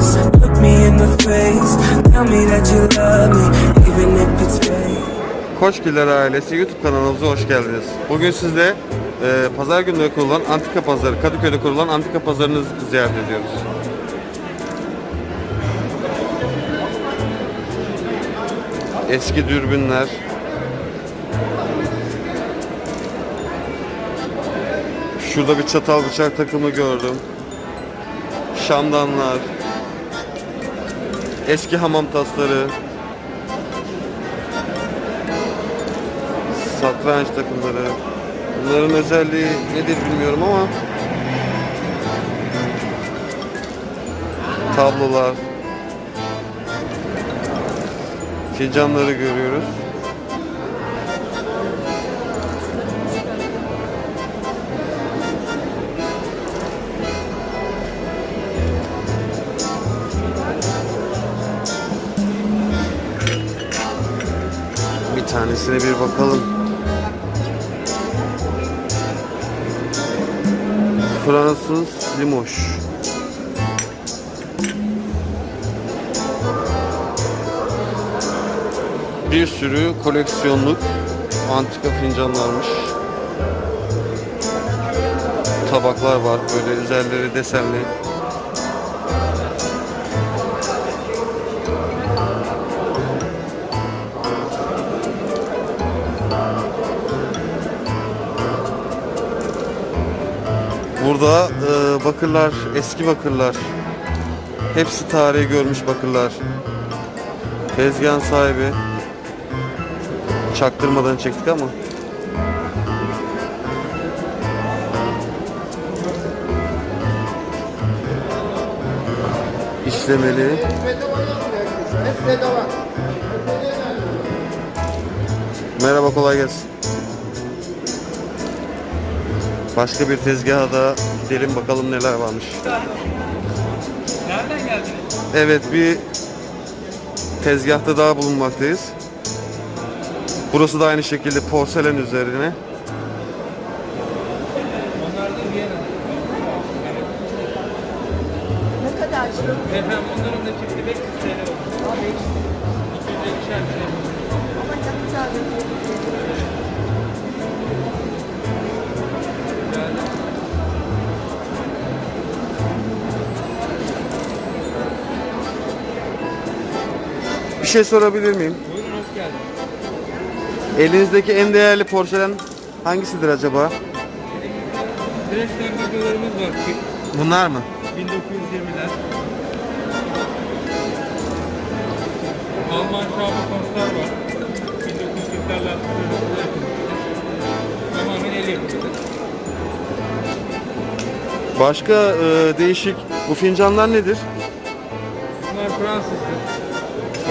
face. Look me in the face. Tell me that you love me, even if it's fake. Koçgiller ailesi YouTube kanalımıza hoş geldiniz. Bugün sizle e, pazar günleri kurulan antika pazarı, Kadıköy'de kurulan antika pazarını ziyaret ediyoruz. Eski dürbünler, Şurada bir çatal bıçak takımı gördüm. Şamdanlar, eski hamam tasları, satranç takımları. Bunların özelliği nedir bilmiyorum ama tablolar, fincanları görüyoruz. Tanesine bir bakalım. Fransız limoş. Bir sürü koleksiyonluk antika fincanlarmış. Tabaklar var böyle üzerleri desenli. Burada e, bakırlar, eski bakırlar. Hepsi tarihi görmüş bakırlar. Tezgahın sahibi. Çaktırmadan çektik ama. İşlemeli. Merhaba kolay gelsin. Başka bir tezgaha da gidelim bakalım neler varmış. Nereden geldiniz? Evet bir tezgahta daha bulunmaktayız. Burası da aynı şekilde porselen üzerine. Onlar da Viyana. Ne kadar şu? Efendim onların da çifti 500 TL olur. 250 TL. Ama ne kadar şey sorabilir miyim? Buyurun hoş geldiniz. Elinizdeki en değerli porselen hangisidir acaba? Dresden videolarımız var. Bunlar mı? 1920'ler. Alman Şabe konser var. 1940'larla çocukluğu yapılmıştır. Tamamen el yapımıdır. Başka e, değişik bu fincanlar nedir?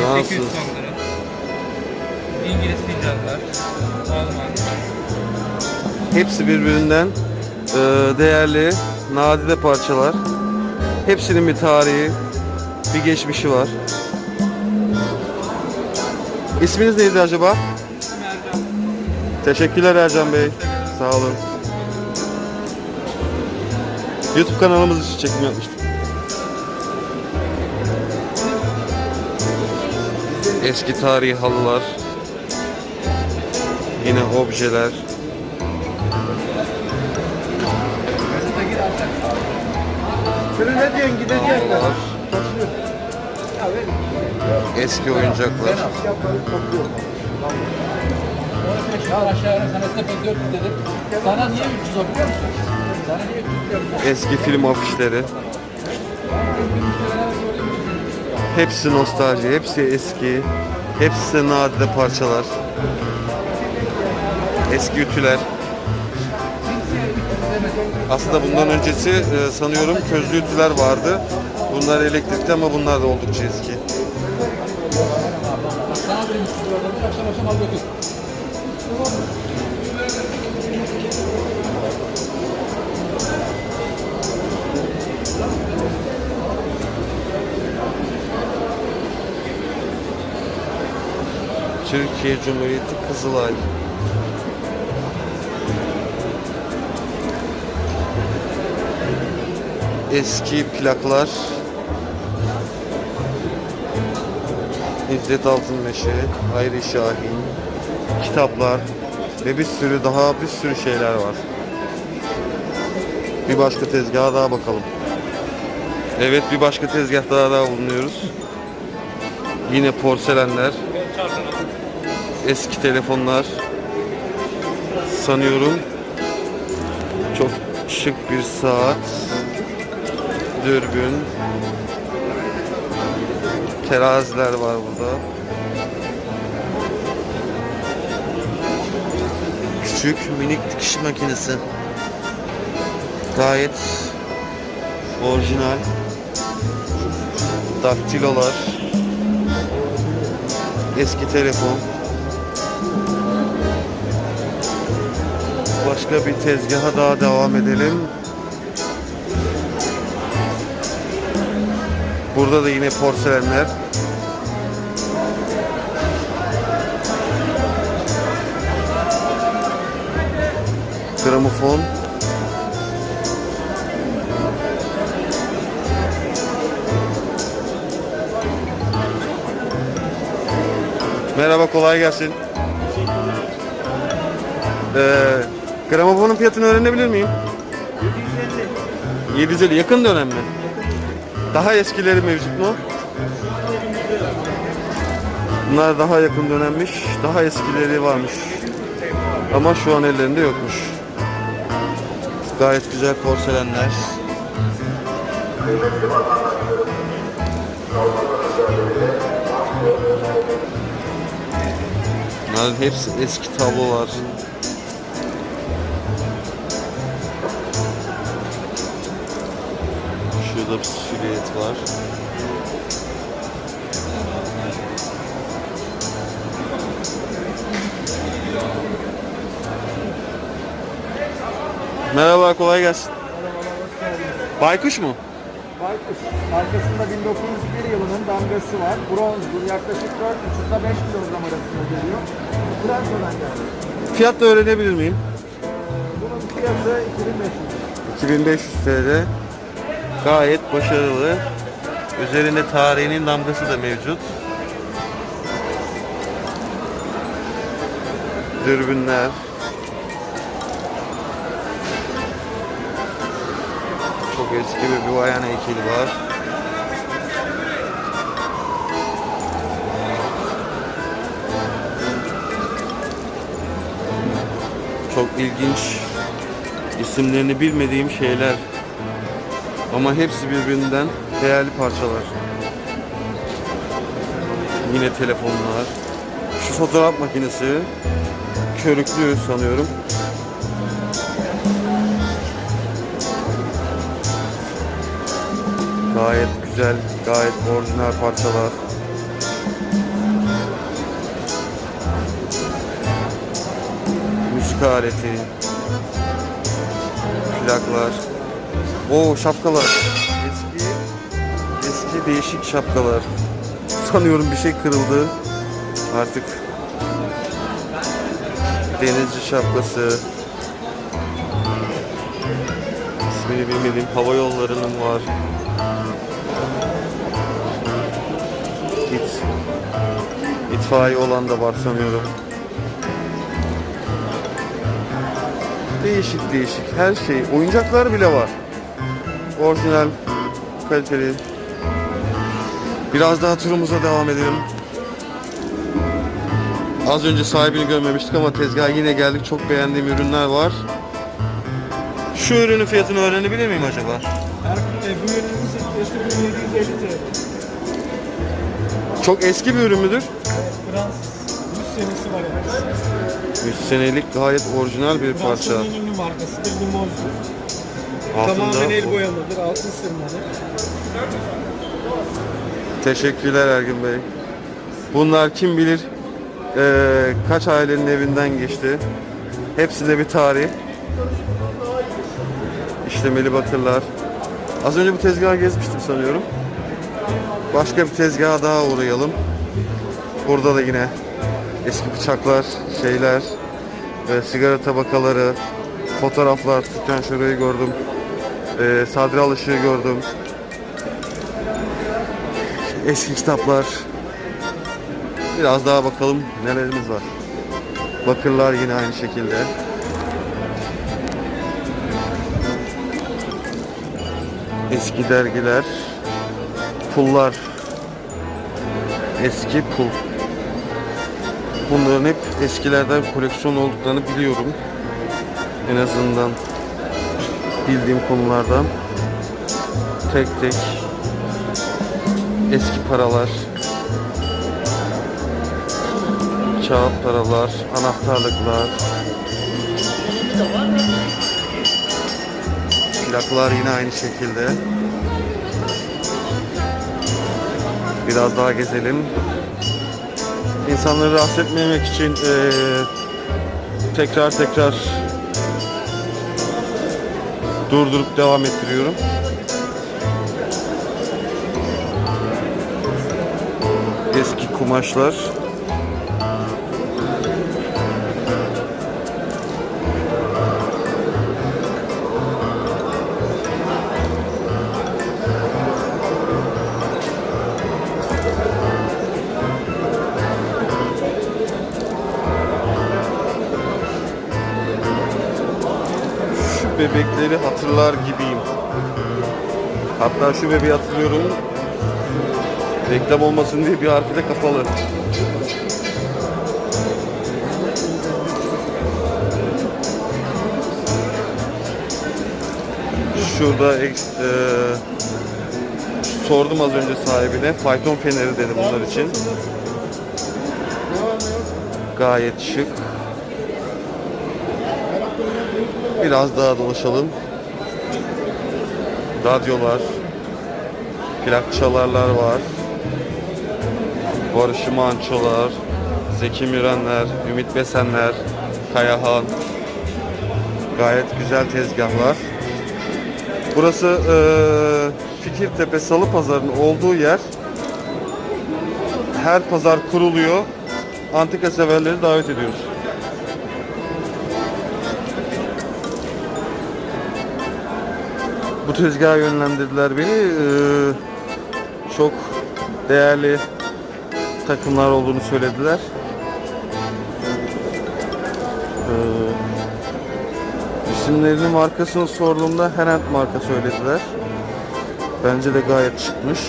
Fransız. 1800 sonları. İngiliz fincanlar. Alman. Hepsi birbirinden e, değerli, nadide parçalar. Hepsinin bir tarihi, bir geçmişi var. İsminiz neydi acaba? Teşekkürler Ercan Bey. Sağ olun. YouTube kanalımız için çekim yapmıştık. Dedim. Sana niye 300 o biliyor musun? Sana niye 300 dedim? Eski film afişleri. Hepsi nostalji, hepsi eski. Hepsi nadide parçalar. Eski ütüler. Aslında bundan öncesi e, sanıyorum közlü ütüler vardı. Bunlar elektrikli ama bunlar da oldukça eski. Sana dedim 300 lira dedim. Akşam akşam al götür. Türkiye Cumhuriyeti Kızılay. Eski plaklar. İzzet Altınmeşe, Hayri Şahin, kitaplar ve bir sürü daha bir sürü şeyler var. Bir başka tezgaha daha bakalım. Evet bir başka tezgahta daha bulunuyoruz. Yine porselenler, eski telefonlar sanıyorum. Çok şık bir saat, dürbün, teraziler var burada. Küçük minik dikiş makinesi. Gayet orijinal. Daktilolar. Eski telefon. Başka bir tezgaha daha devam edelim. Burada da yine porselenler. Gramofon. Merhaba kolay gelsin. Ee, gramofonun fiyatını öğrenebilir miyim? 750 yakın dönem mi? Daha eskileri mevcut mu? Bunlar daha yakın dönemmiş. Daha eskileri varmış. Ama şu an ellerinde yokmuş. Gayet güzel porselenler. Bunların hepsi eski tablolar. Şurada bir silüet var. Merhaba, kolay gelsin. Baykuş mu? Baykuş. Arkasında 1901 yılının damgası var. Bronzdur. Yaklaşık 4,5 ile 5 kilogram arasında geliyor. Fransa'dan geldi. Fiyat da öğrenebilir miyim? Bunun fiyatı 2500. 2500 TL. Gayet başarılı. Üzerinde tarihinin damgası da mevcut. Dürbünler. Çok eski bir Vivayana heykeli var. Çok ilginç isimlerini bilmediğim şeyler ama hepsi birbirinden değerli parçalar. Yine telefonlar. Şu fotoğraf makinesi körüklü sanıyorum. Gayet güzel, gayet orijinal parçalar. Müzik aleti. Plaklar. Oo şapkalar. Eski eski değişik şapkalar. Sanıyorum bir şey kırıldı. Artık denizci şapkası. İsmini bilmediğim hava yollarının var. İt, itfaiye olan da var sanıyorum. Değişik değişik her şey. Oyuncaklar bile var. Orijinal, kaliteli. Biraz daha turumuza devam edelim. Az önce sahibini görmemiştik ama tezgaha yine geldik. Çok beğendiğim ürünler var. Şu ürünün fiyatını öğrenebilir miyim acaba? Erkut Bey, bu ürünümüz eski 1750 TL. Çok eski bir ürün müdür? Fransız. 100 senesi var yani. 3 senelik gayet orijinal bir parça. Fransa'nın ünlü. Limoncu. Altında Tamamen el boyamadır. Altın sırmalı. Teşekkürler Ergün Bey. Bunlar kim bilir eee, kaç ailenin evinden geçti. Hepsinde bir tarih. İşlemeli bakırlar. Az önce bu tezgahı gezmiştim sanıyorum. Başka bir tezgaha daha uğrayalım. Burada da yine eski bıçaklar, şeyler, e, sigara tabakaları, fotoğraflar, Türkan Şoray'ı gördüm. E, Sadri Alışık'ı gördüm. Eski kitaplar. Biraz daha bakalım nelerimiz var. Bakırlar yine aynı şekilde. Eski dergiler, pullar, eski pul. Bunların hep eskilerden koleksiyon olduklarını biliyorum. En azından bildiğim konulardan tek tek eski paralar, kağıt paralar, anahtarlıklar, plaklar yine aynı şekilde. Biraz daha gezelim. İnsanları rahatsız etmemek için eee, tekrar tekrar durdurup devam ettiriyorum. Eski kumaşlar. Bebekleri hatırlar gibiyim. Hatta şu bebeği hatırlıyorum. Reklam olmasın diye bir harfi de kapalı. Şurada eee, sordum az önce sahibine. Fayton feneri dedi bunlar için. Gayet şık. Biraz daha dolaşalım. Radyolar, plak çalarlar var. Barış Manço'lar, Zeki Mürenler, Ümit Besenler, Kayahan. Gayet güzel tezgahlar. Burası eee Fikirtepe Salı Pazarı'nın olduğu yer. Her pazar kuruluyor. Antika severleri davet ediyoruz. Bu tezgaha yönlendirdiler beni. Ee, çok değerli takımlar olduğunu söylediler. Ee, isimlerini markasını sorduğumda Henent marka söylediler. Bence de gayet çıkmış.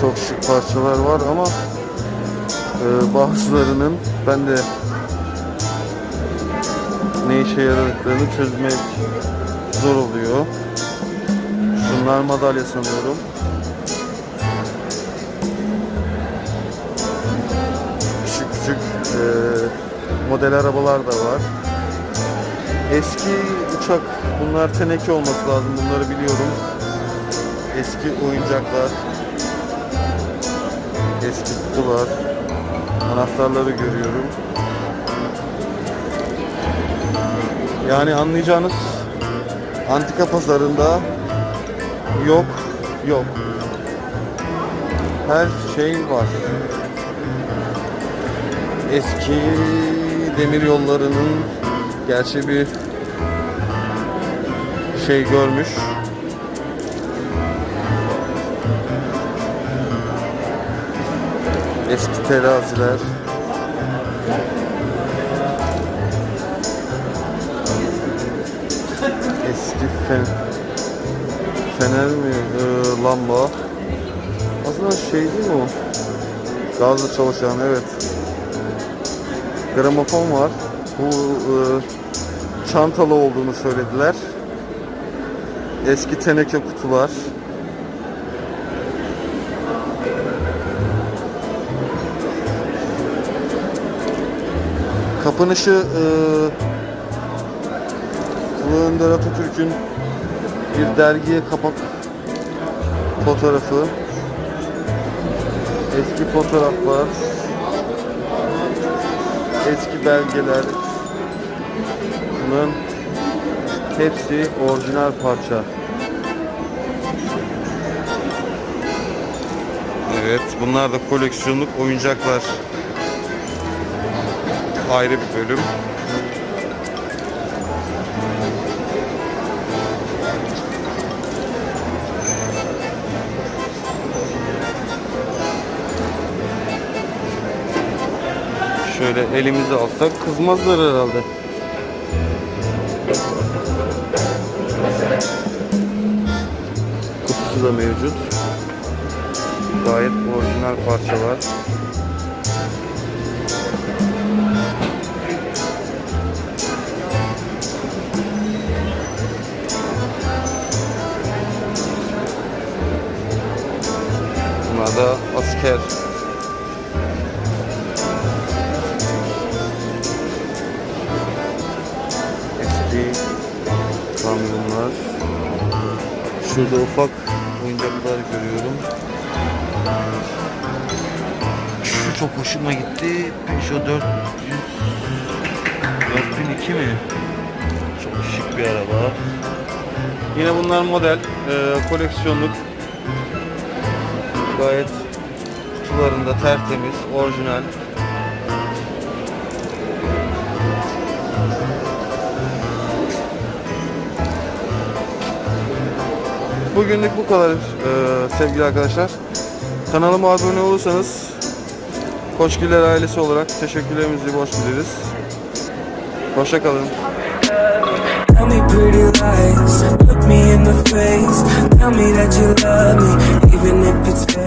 Çok şık parçalar var ama e, bazılarının ben de ne işe yaradıklarını çözmek zor oluyor. Şunlar madalya sanıyorum. Küçük küçük e, model arabalar da var. Eski uçak, bunlar teneke olması lazım. Bunları biliyorum. Eski oyuncaklar, eski kutular, anahtarları görüyorum. Yani anlayacağınız antika pazarında yok yok. Her şey var. Eski demir yollarının gerçi bir şey görmüş. Eski teraziler. Eski fen fener mi? Ee, lamba. Aslında şey değil mi o? Gazla çalışan evet. Gramofon var. Bu e, çantalı olduğunu söylediler. Eski teneke kutular. Kapanışı e, Ulu Önder Atatürk'ün bir dergiye kapak fotoğrafı. Eski fotoğraflar. Eski belgeler. Bunların hepsi orijinal parça. Evet, bunlar da koleksiyonluk oyuncaklar ayrı bir bölüm. Şöyle elimizi alsak kızmazlar herhalde. Kutusu da mevcut. Gayet orijinal parçalar. Bunlar da asker. Eski kamyonlar. Şurada ufak oyuncaklar görüyorum. Şu çok hoşuma gitti. Peugeot 400 4002 mi? Çok şık bir araba. Yine bunlar model, e, koleksiyonluk. Gayet kutularında tertemiz, orijinal. Bugünlük bu kadar e, sevgili arkadaşlar. Kanalıma abone olursanız Koçgiller ailesi olarak teşekkürlerimizi borç biliriz. Hoşçakalın. Tell me pretty lies, look me in the face. Tell me that you love me, even if it's fake.